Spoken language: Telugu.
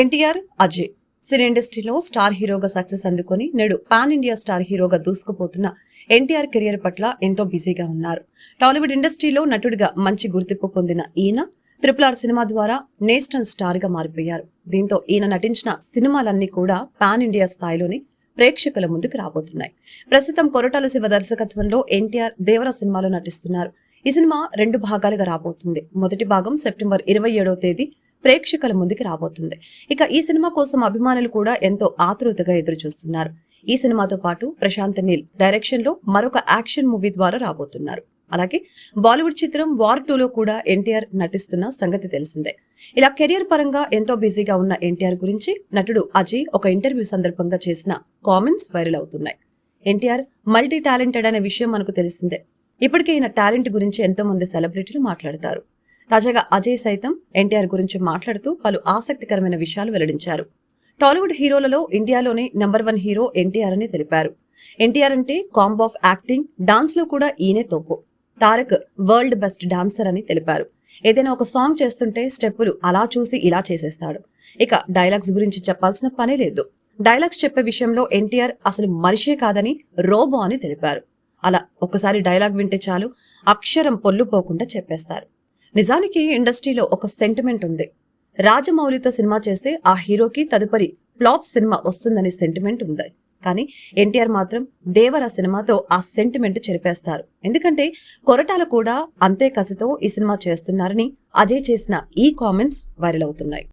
ఎన్టీఆర్ అజయ్. సినీ ఇండస్ట్రీలో స్టార్ హీరోగా సక్సెస్ అందుకొని నేడు పాన్ ఇండియా స్టార్ హీరోగా దూసుకుపోతున్న ఎన్టీఆర్ కెరియర్ పట్ల ఎంతో బిజీగా ఉన్నారు. టాలీవుడ్ ఇండస్ట్రీలో నటుడిగా మంచి గుర్తింపు పొందిన ఈయన ట్రిపుల్ ఆర్ సినిమా ద్వారా నేషనల్ స్టార్గా మారిపోయారు. దీంతో ఈయన నటించిన సినిమాలన్నీ కూడా పాన్ ఇండియా స్థాయిలోని ప్రేక్షకుల ముందుకు రాబోతున్నాయి. ప్రస్తుతం కొరటాల శివ దర్శకత్వంలో ఎన్టీఆర్ దేవర సినిమాలో నటిస్తున్నారు. ఈ సినిమా రెండు భాగాలుగా రాబోతుంది. మొదటి భాగం సెప్టెంబర్ ఇరవై ఏడవ తేదీ ప్రేక్షకుల ముందుకు రాబోతుంది. ఇక ఈ సినిమా కోసం అభిమానులు కూడా ఎంతో ఆతృతగా ఎదురు చూస్తున్నారు ఈ సినిమాతో పాటు ప్రశాంత్ నీల్ డైరెక్షన్లో మరొక యాక్షన్ మూవీ ద్వారా రాబోతున్నారు. అలాగే బాలీవుడ్ చిత్రం వార్ టూలో కూడా ఎన్టీఆర్ నటిస్తున్న సంగతి తెలిసిందే. ఇలా కెరియర్ పరంగా ఎంతో బిజీగా ఉన్న ఎన్టీఆర్ గురించి నటుడు అజయ్ ఒక ఇంటర్వ్యూ సందర్భంగా చేసిన కామెంట్స్ వైరల్ అవుతున్నాయి. ఎన్టీఆర్ మల్టీ టాలెంటెడ్ అనే విషయం మనకు తెలిసిందే. ఇప్పటికే ఈయన టాలెంట్ గురించి ఎంతో మంది సెలబ్రిటీలు మాట్లాడతారు. తాజాగా అజయ్ సైతం ఎన్టీఆర్ గురించి మాట్లాడుతూ పలు ఆసక్తికరమైన విషయాలు వెల్లడించారు. టాలీవుడ్ హీరోలలో ఇండియాలోనే నంబర్ వన్ హీరో ఎన్టీఆర్ అని తెలిపారు. ఎన్టీఆర్ అంటే కాంబో ఆఫ్ యాక్టింగ్ డాన్స్లో కూడా ఈయనే తోపు. తారక్ వరల్డ్ బెస్ట్ డాన్సర్ అని తెలిపారు. ఏదైనా ఒక సాంగ్ చేస్తుంటే స్టెప్పులు అలా చూసి ఇలా చేసేస్తాడు. ఇక డైలాగ్స్ గురించి చెప్పాల్సిన పనే లేదు. డైలాగ్స్ చెప్పే విషయంలో ఎన్టీఆర్ అసలు మనిషే కాదని రోబో అని తెలిపారు. అలా ఒక్కసారి డైలాగ్ వింటే చాలు అక్షరం పొల్లుపోకుండా చెప్పేస్తారు. నిజానికి ఇండస్ట్రీలో ఒక సెంటిమెంట్ ఉంది. రాజమౌళితో సినిమా చేస్తే ఆ హీరోకి తదుపరి ఫ్లాప్ సినిమా వస్తుందనే సెంటిమెంట్ ఉంది. కానీ ఎన్టీఆర్ మాత్రం దేవర సినిమాతో ఆ సెంటిమెంట్ చెరిపేస్తారు. ఎందుకంటే కొరటాల కూడా అంతే కసితో ఈ సినిమా చేస్తున్నారని అజయ్ చేసిన ఈ కామెంట్స్ వైరల్ అవుతున్నాయి.